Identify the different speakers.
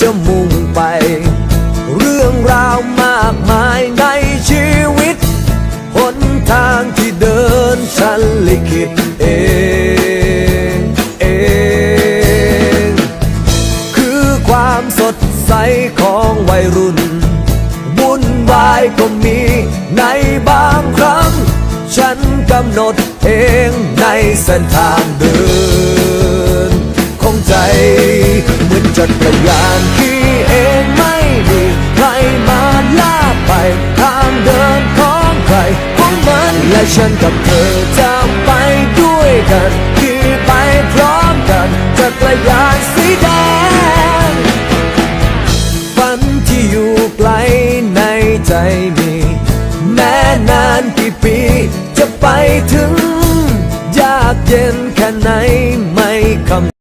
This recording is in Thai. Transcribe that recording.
Speaker 1: จะมุ่งไป เรื่องราวมากมายในชีวิต หนทางที่เดินฉันลิขิตเองเองคือความสดใสของวัยรุ่น วุ่นวายก็มีในบางครั้ง ฉันกำหนดเองในเส้นทางเดิน จักรยานขี่เองไม่มีใครมาลากไปทางเดินของใครของมันและฉันกับเธอจะไปด้วยกันขี่ไปพร้อมกันจักรยานสีแดงฝันที่อยู่ไกลในใจมี แม้นานกี่ปี จะไปถึง ยากเย็นแค่ไหนไม่คำ